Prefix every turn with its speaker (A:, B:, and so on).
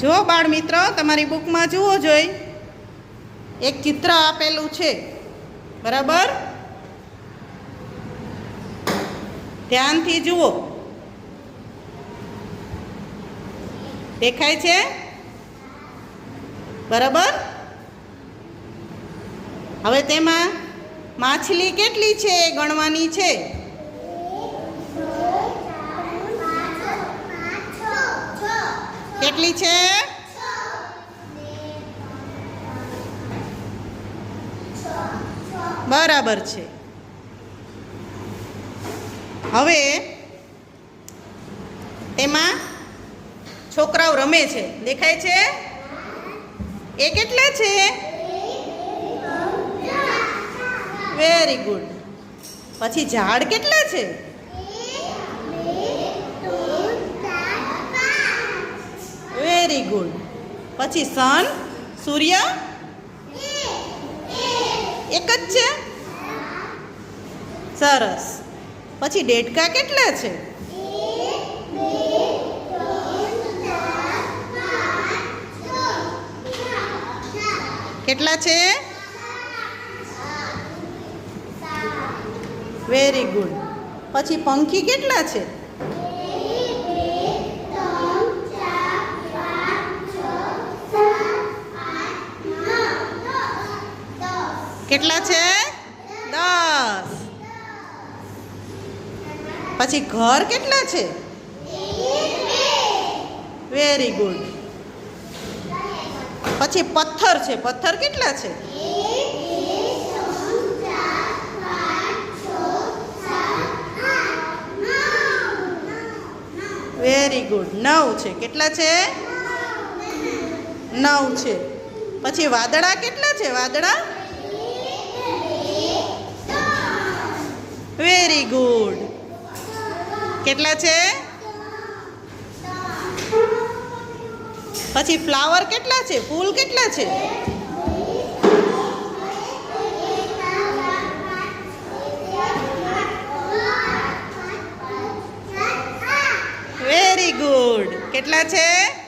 A: જો બાળ મિત્ર, તમારી બુકમાં જુઓ જોઈ. એક ચિત્ર આપેલું છે. બરાબર? ધ્યાનથી જુઓ. દેખાય છે? બરાબર? હવે તેમાં માછલી કેટલી છે એ ગણવાની છે? કેટલી છે? બરાબર છે. હવે એમાં છોકરાઓ રમે છે. દેખાય છે? એ કેટલા છે? વેરી ગુડ પછી ઝાડ કેટલા છે વેરી ગુડ પછી સન, સૂર્ય? એક જ છે? સરસ. પછી ડેટકા કેટલા છે? કેટલા છે? Very good. પછી પંખી કેટલા છે? કેટલા છે? દસ. પછી ઘર કેટલા છે? વેરી ગુડ પછી પથ્થર છે. પથ્થર કેટલા છે? વેરી ગુડ નવ છે. કેટલા છે? નવ છે. પછી વાદળા કેટલા છે? વાદળા? Very good. કેટલા છે? પછી ફ્લાવર કેટલા છે? ફૂલ કેટલા છે? Very good. કેટલા છે?